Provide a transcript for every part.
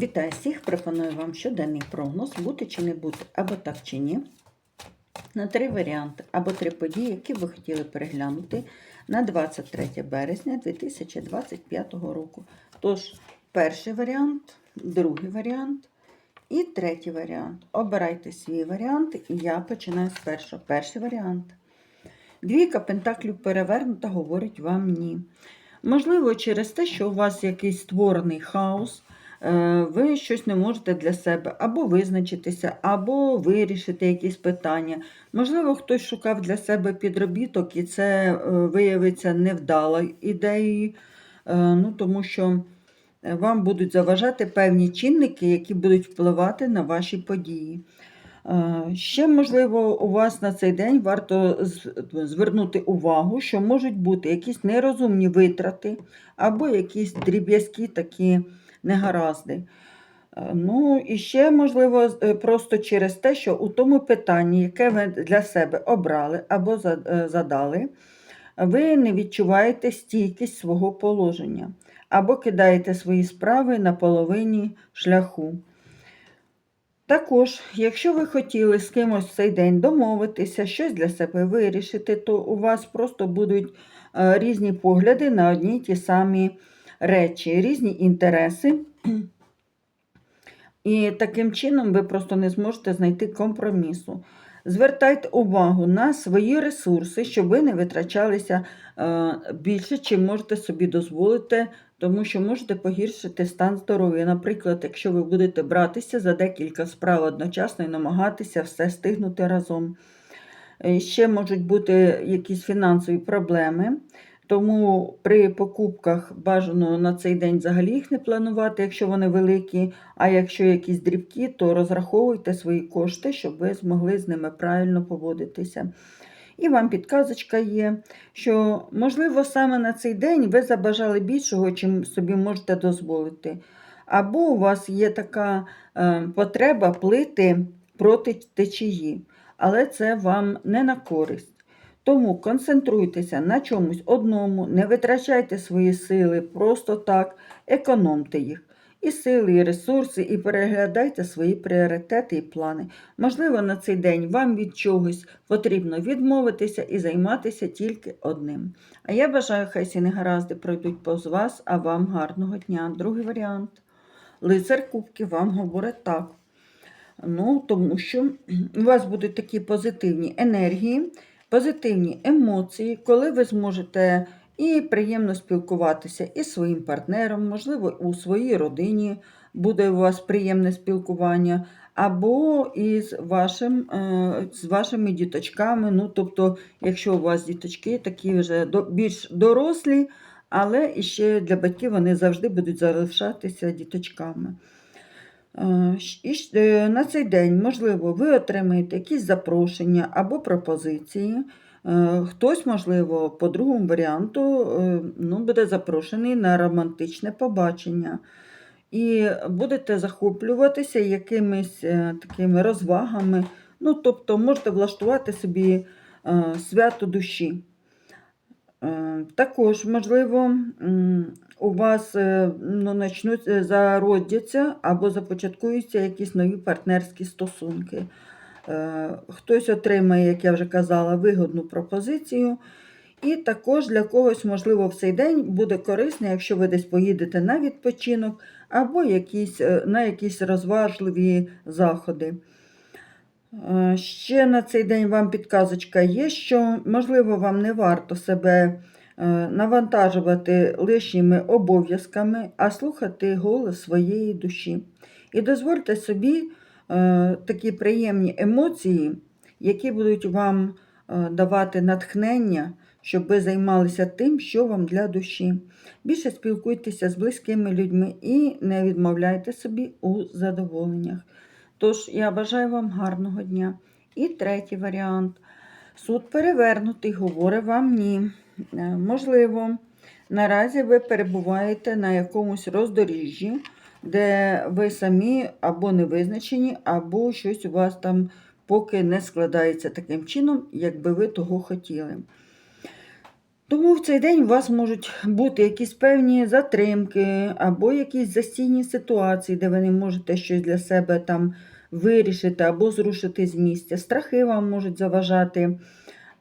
Вітаю всіх! Пропоную вам щоденний прогноз, бути чи не бути, або так чи ні. На три варіанти або три події, які ви хотіли переглянути на 23 березня 2025 року. Тож, перший варіант, другий варіант і третій варіант. Обирайте свій варіант, і я починаю з першого. Перший варіант. Двійка пентаклів перевернута говорить вам ні. Можливо, через те, що у вас якийсь створений хаос, ви щось не можете для себе або визначитися, або вирішити якісь питання. Можливо, хтось шукав для себе підробіток, і це е, виявиться невдалою ідеєю, е, ну, тому що вам будуть заважати певні чинники, які будуть впливати на ваші події. Е, Ще, можливо, у вас на цей день варто звернути увагу, що можуть бути якісь нерозумні витрати або якісь дріб'язкі такі негаразди. Е, Ну, і ще, можливо, е, просто через те, що у тому питанні, яке ви для себе обрали або е, задали, ви не відчуваєте стійкість свого положення або кидаєте свої справи на половині шляху. Також, якщо ви хотіли з кимось в цей день домовитися, щось для себе вирішити, то у вас просто будуть різні погляди на одні й ті самі речі, різні інтереси. І таким чином ви просто не зможете знайти компромісу. Звертайте увагу на свої ресурси, щоб ви не витрачалися е, більше, чим можете собі дозволити, тому що можете погіршити стан здоров'я. Наприклад, якщо ви будете братися за декілька справ одночасно і намагатися все стигнути разом. Е, Ще можуть бути якісь фінансові проблеми, тому при покупках бажано на цей день взагалі їх не планувати, якщо вони великі. А якщо якісь дрібкі, то розраховуйте свої кошти, щоб ви змогли з ними правильно поводитися. І вам підказочка є, що, можливо, саме на цей день ви забажали більшого, чим собі можете дозволити. Або у вас є така е, потреба плити проти течії, але це вам не на користь. Тому концентруйтеся на чомусь одному, не витрачайте свої сили просто так, економте їх. І сили, і ресурси, і переглядайте свої пріоритети і плани. Можливо, на цей день вам від чогось потрібно відмовитися і займатися тільки одним. А я бажаю, хай всі негаразди пройдуть повз вас, а вам гарного дня. Другий варіант. Лицар Кубки вам говорить так. Ну, тому що у вас будуть такі позитивні енергії, позитивні емоції, коли ви зможете і приємно спілкуватися із своїм партнером, можливо, у своїй родині буде у вас приємне спілкування, або із вашим, е, з вашими діточками. Ну, тобто, якщо у вас діточки такі вже більш дорослі, але ще для батьків вони завжди будуть залишатися діточками. Е, І е, на цей день, можливо, ви отримаєте якісь запрошення або пропозиції. Е, Хтось, можливо, по другому варіанту ну, буде запрошений на романтичне побачення. І будете захоплюватися якимись такими розвагами. Ну, тобто, можете влаштувати собі свято душі. Також, можливо, у вас е, ну, начнуть е, зародяться або започаткуються якісь нові партнерські стосунки. Е, Хтось отримає, як я вже казала, вигодну пропозицію. І також для когось, можливо, в цей день буде корисно, якщо ви десь поїдете на відпочинок або якісь, на якісь розважливі заходи. Ще на цей день вам підказочка є, що, можливо, вам не варто себе навантажувати лишніми обов'язками, а слухати голос своєї душі. І дозвольте собі е, такі приємні емоції, які будуть вам е, давати натхнення, щоб ви займалися тим, що вам для душі. Більше спілкуйтеся з близькими людьми і не відмовляйте собі у задоволеннях. Тож я бажаю вам гарного дня. І третій варіант. Суд перевернутий, говорить вам ні. Е, Можливо, наразі ви перебуваєте на якомусь роздоріжжі, де ви самі або не визначені, або щось у вас там поки не складається таким чином, як би ви того хотіли. Тому в цей день у вас можуть бути якісь певні затримки або якісь застійні ситуації, де ви не можете щось для себе там вирішити або зрушити з місця. Страхи вам можуть заважати,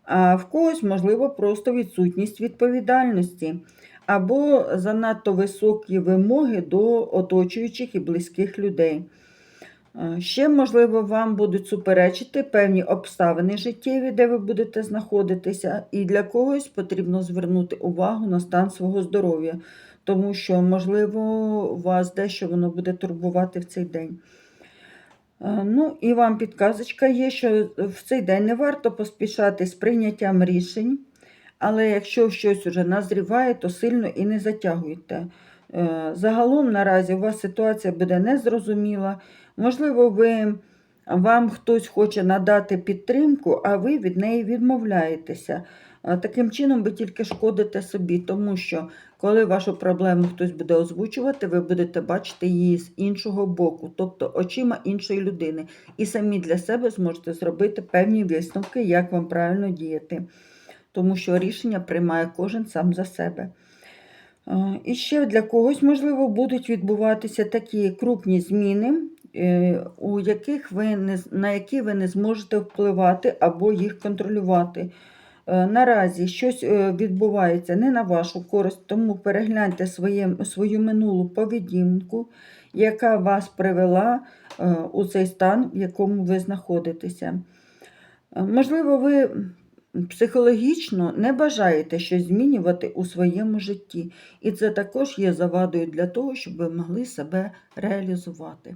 а в когось, можливо, просто відсутність відповідальності або занадто високі вимоги до оточуючих і близьких людей. Ще, можливо, вам будуть суперечити певні обставини життєві, де ви будете знаходитися, і для когось потрібно звернути увагу на стан свого здоров'я, тому що, можливо, вас дещо воно буде турбувати в цей день. Е, Ну, і вам підказочка є, що в цей день не варто поспішати з прийняттям рішень, але якщо щось уже назріває, то сильно і не затягуйте. Е, Загалом наразі у вас ситуація буде незрозуміла. Можливо, ви, вам хтось хоче надати підтримку, а ви від неї відмовляєтеся. Е, Таким чином ви тільки шкодите собі, тому що коли вашу проблему хтось буде озвучувати, ви будете бачити її з іншого боку, тобто очима іншої людини, і самі для себе зможете зробити певні висновки, як вам правильно діяти, тому що рішення приймає кожен сам за себе. Е, І ще для когось, можливо, будуть відбуватися такі крупні зміни, е, у яких ви не, на які ви не зможете впливати або їх контролювати. Е, Наразі щось е, відбувається не на вашу користь, тому перегляньте своє, свою минулу поведінку, яка вас привела е, у цей стан, в якому ви знаходитеся. Можливо, ви психологічно не бажаєте щось змінювати у своєму житті, і це також є завадою для того, щоб ви могли себе реалізувати.